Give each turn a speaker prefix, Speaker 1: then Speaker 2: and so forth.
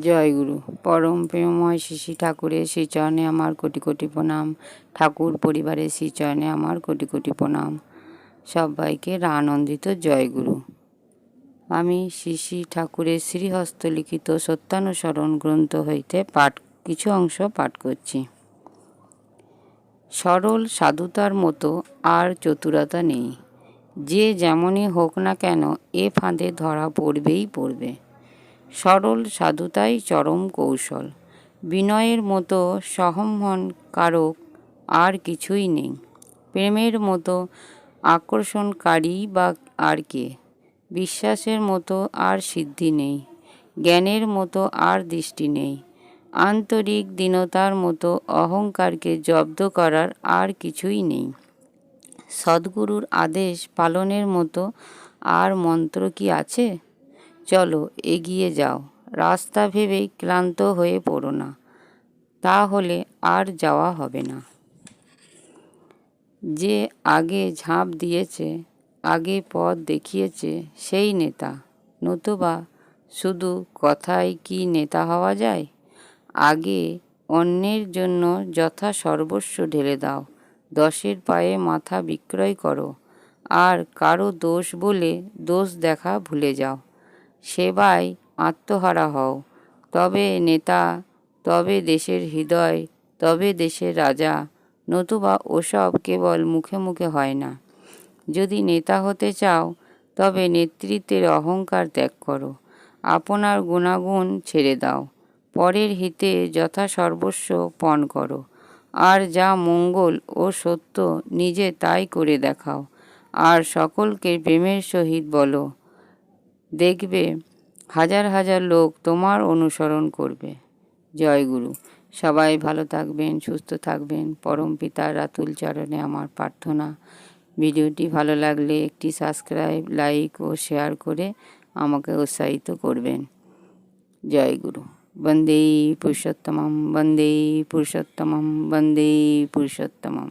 Speaker 1: জয়গুরু। পরম প্রেমময় শ্রী ঠাকুরের শ্রীচরণে আমার কোটি কোটি প্রণাম। ঠাকুর পরিবারের শ্রীচরণে আমার কোটি কোটি প্রণাম। সবাইকে আনন্দিত জয়গুরু। আমি শ্রী ঠাকুরের শ্রীহস্ত লিখিত সত্যানুসরণ গ্রন্থ হইতে পাঠ, কিছু অংশ পাঠ করছি। সরল সাধুতার মতো আর চতুরতা নেই। যে যেমনই হোক না কেন, এ ফাঁদে ধরা পড়বেই পড়বে। সরল সাধুতাই চরম কৌশল। বিনয়ের মতো সহমন কারক আর কিছুই নেই। প্রেমের মতো আকর্ষণকারী বা আর কে? বিশ্বাসের মতো আর সিদ্ধি নেই। জ্ঞানের মতো আর দৃষ্টি নেই। আন্তরিক দীনতার মতো অহংকারকে জব্দ করার আর কিছুই নেই। সদ্গুরুর আদেশ পালনের মতো আর মন্ত্র কি আছে? চলো, এগিয়ে যাও। রাস্তা ভেবেই ক্লান্ত হয়ে পড়ো না, তাহলে আর যাওয়া হবে না। যে আগে ঝাঁপ দিয়েছে, আগে পথ দেখিয়েছে সেই নেতা। নতুবা শুধু কথায় কি নেতা হওয়া যায়? আগে অন্যের জন্য যথা সর্বস্ব ঢেলে দাও, দশের পায়ে মাথা বিক্রয় করো। আর কারও দোষ বলে দোষ দেখা ভুলে যাও। সেবায় আত্মহারা হও। তবে নেতা, তবে দেশের হৃদয়, তবে দেশের রাজা, নতুবা ওসব কেবল মুখে মুখে হয় না। যদি নেতা হতে চাও, তবে নেতৃত্বের অহংকার ত্যাগ করো। আপনার গুণাগুণ ছেড়ে দাও। পরের হিতে যথা সর্বস্ব পণ করো। আর যা মঙ্গল ও সত্য নিজে তাই করে দেখাও। আর সকলকে প্রেমের সহিত বলো। দেখবে হাজার হাজার লোক তোমার অনুসরণ করবে। জয় গুরু। সবাই ভালো থাকবেন, সুস্থ থাকবেন। পরম পিতার রাতুল চরণে আমার প্রার্থনা। ভিডিওটি ভালো লাগলে একটি সাবস্ক্রাইব, লাইক ও শেয়ার করে আমাকে উৎসাহিত করবেন। জয় গুরু। বন্দে পুরুষোত্তমম বন্দে পুরুষোত্তমম বন্দে পুরুষোত্তমম।